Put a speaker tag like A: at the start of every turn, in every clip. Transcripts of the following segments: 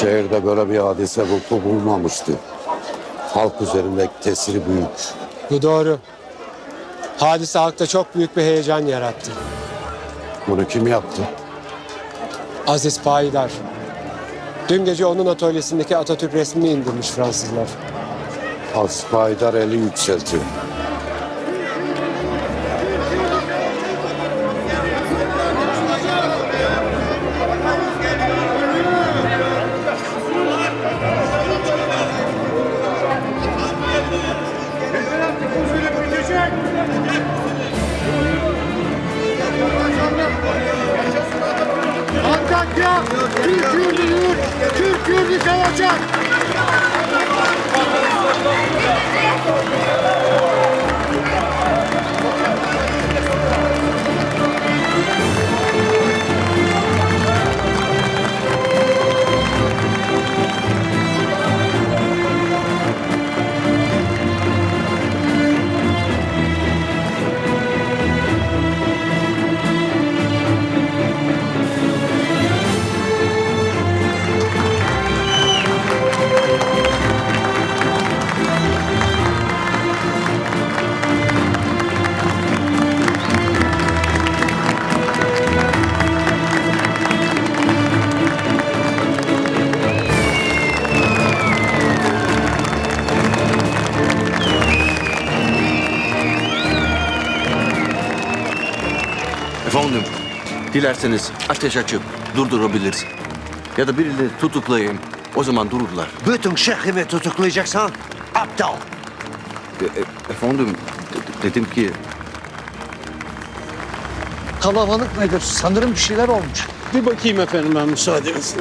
A: Şehirde böyle bir hadise vuku bulmamıştı. Halk üzerindeki tesiri büyük.
B: Bu doğru. Hadise halkta çok büyük bir heyecan yarattı.
A: Bunu kim yaptı?
B: Aziz Payidar. Dün gece onun atölyesindeki Atatürk resmini indirmiş Fransızlar.
A: Aspaydar eli yükseltiyor.
C: Türk yurdu, Türk yurdu kalacak.
D: Efendim, dilerseniz ateş açıp durdurabiliriz. Ya da birileri tutuklayayım. O zaman dururlar.
E: Bütün şehrimi tutuklayacaksan aptal.
D: E, e, efendim, de- dedim ki
E: Kalabalık nedir? Sanırım bir şeyler olmuş.
F: Bir bakayım efendim ben müsaadenizle.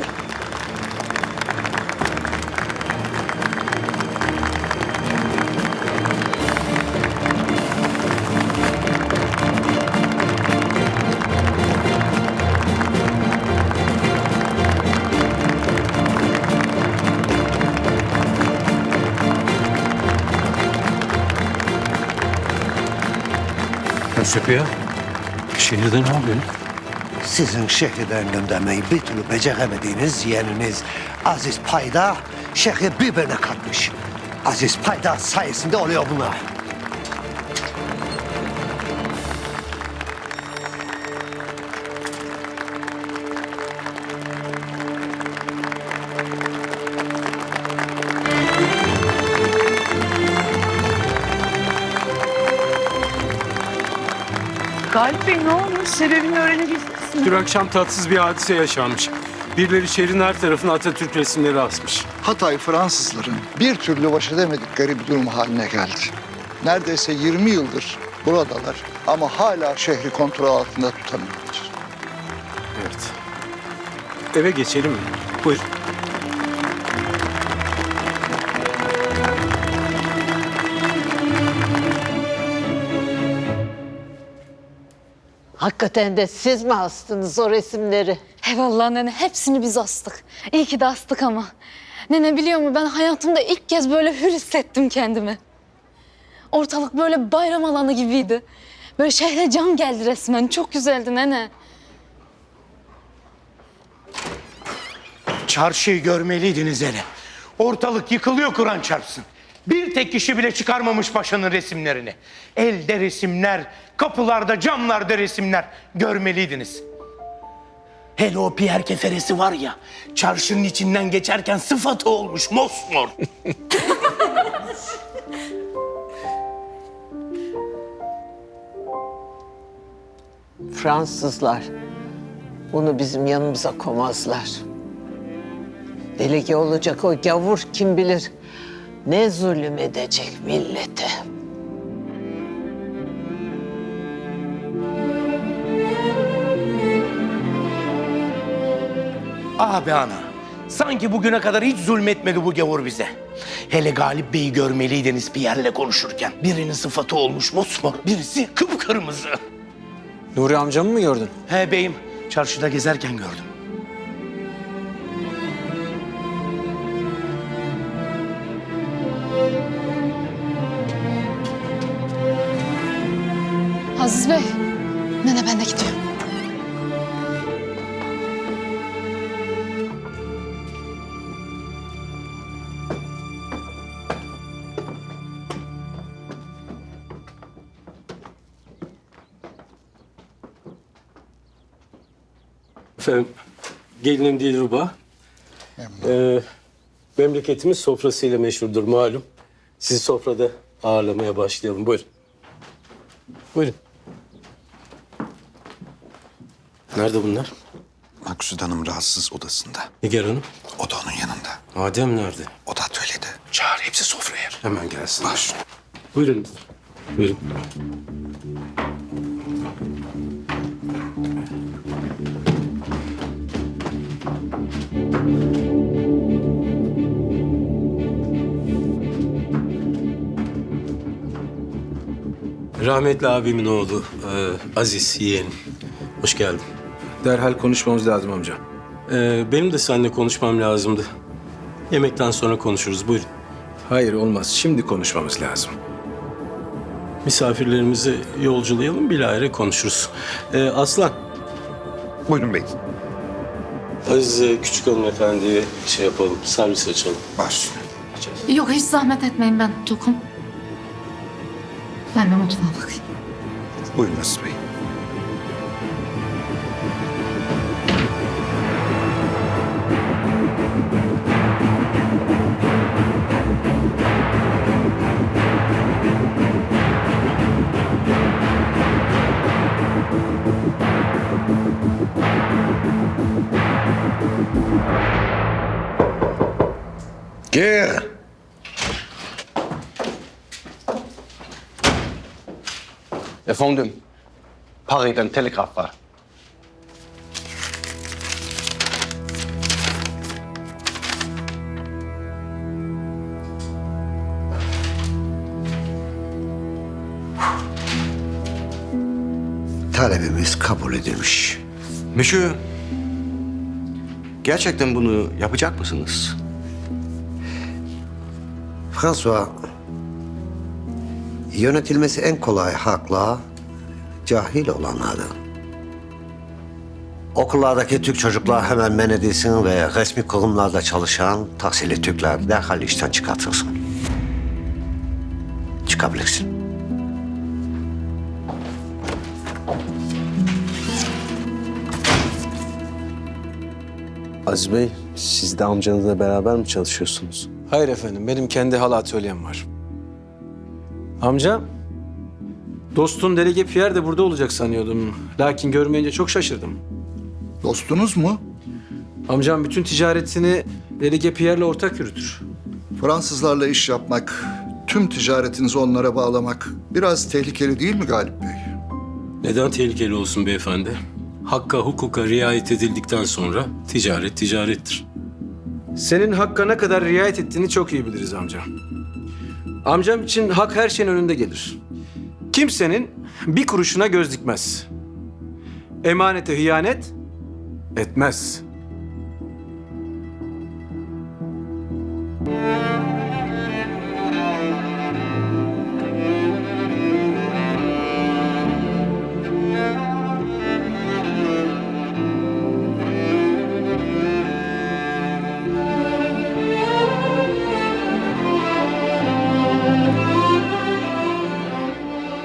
G: Sepiya, şehirde ne oluyor?
E: Sizin şehirden göndermeyi bir türlü beceremediğiniz yeğeniniz Aziz Payda şehri birbirine katmış. Aziz Payda sayesinde oluyor bunlar.
H: Bey ne olmuş? Sebebini öğrenebiliriz mi?
F: Dün akşam tatsız bir hadise yaşanmış. Birileri şehrin her tarafına Atatürk resimleri asmış.
I: Hatay Fransızların bir türlü baş edemedikleri bir durum haline geldi. Neredeyse 20 yıldır buradalar ama hala şehri kontrol altında tutamıyorlar.
F: Evet. Eve geçelim mi? Buyurun.
J: Hakikaten de siz mi astınız o resimleri?
K: Eyvallah nene hepsini biz astık. İyi ki de astık ama. Nene biliyor musun ben hayatımda ilk kez böyle hür hissettim kendimi. Ortalık böyle bayram alanı gibiydi. Böyle şehre can geldi resmen. Çok güzeldi nene.
L: Çarşıyı görmeliydiniz hele. Ortalık yıkılıyor Kur'an çarpsın. Bir tek kişi bile çıkarmamış paşanın resimlerini. Elde resimler, kapılarda, camlarda resimler. Görmeliydiniz. Hele o Pierre keferesi var ya, çarşının içinden geçerken sıfatı olmuş mosmor.
J: Fransızlar bunu bizim yanımıza komazlar. Delege olacak o gavur kim bilir ne zulüm edecek millete.
L: Abi ana, sanki bugüne kadar hiç zulmetmedi bu gavur bize. Hele Galip Bey'i görmeliydiniz Pierre'le konuşurken. Birinin sıfatı olmuş mosmor, birisi kıpkırmızı.
B: Nuri amcamı mı gördün?
L: He beyim, çarşıda gezerken gördüm.
K: Aziz Bey. Nene ben de gidiyorum.
F: Efendim, gelinim Dilruba. Ee, memleketimiz sofrasıyla meşhurdur malum. Sizi sofrada ağırlamaya başlayalım. Buyurun. Buyurun. Nerede bunlar?
M: Maksud Hanım rahatsız odasında.
F: Nigar Hanım.
M: O da onun yanında.
F: Adem nerede?
M: O da atölyede. Çağır hepsi sofraya.
F: Hemen gelsin.
M: Baş.
F: Buyurun. Buyurun. Rahmetli abimin oğlu e, Aziz yeğenim. Hoş geldin.
G: Derhal konuşmamız lazım amca.
F: E, benim de seninle konuşmam lazımdı. Yemekten sonra konuşuruz. Buyurun.
G: Hayır olmaz. Şimdi konuşmamız lazım.
F: Misafirlerimizi yolculayalım, bilahare konuşuruz. E, Aslan,
M: Buyurun bey.
F: Aziz e, küçük hanımefendiye şey yapalım, servis açalım.
M: Baş.
K: Yok hiç zahmet etmeyin ben tokum. Ben de mutfağa bakayım.
M: Buyurun Aziz Bey.
E: Gir.
D: Efendim, Paris'ten telegraf var.
E: Talebimiz kabul edilmiş.
D: Monsieur, gerçekten bunu yapacak mısınız?
E: François, yönetilmesi en kolay hakla cahil olanlardan. Okullardaki Türk çocuklar hemen men edilsin ve resmi kurumlarda çalışan tahsili Türkler derhal işten çıkartılsın. Çıkabilirsin.
N: Aziz Bey, siz de amcanızla beraber mi çalışıyorsunuz?
G: Hayır efendim. Benim kendi hal atölyem var. Amca, dostun Delege Pierre de burada olacak sanıyordum. Lakin görmeyince çok şaşırdım.
I: Dostunuz mu?
G: Amcam bütün ticaretini Delege Pierre'le ortak yürütür.
I: Fransızlarla iş yapmak, tüm ticaretinizi onlara bağlamak biraz tehlikeli değil mi Galip Bey?
F: Neden tehlikeli olsun beyefendi? Hakka, hukuka riayet edildikten sonra ticaret ticarettir.
G: Senin hakka ne kadar riayet ettiğini çok iyi biliriz amca. Amcam için hak her şeyin önünde gelir. Kimsenin bir kuruşuna göz dikmez. Emanete hıyanet etmez.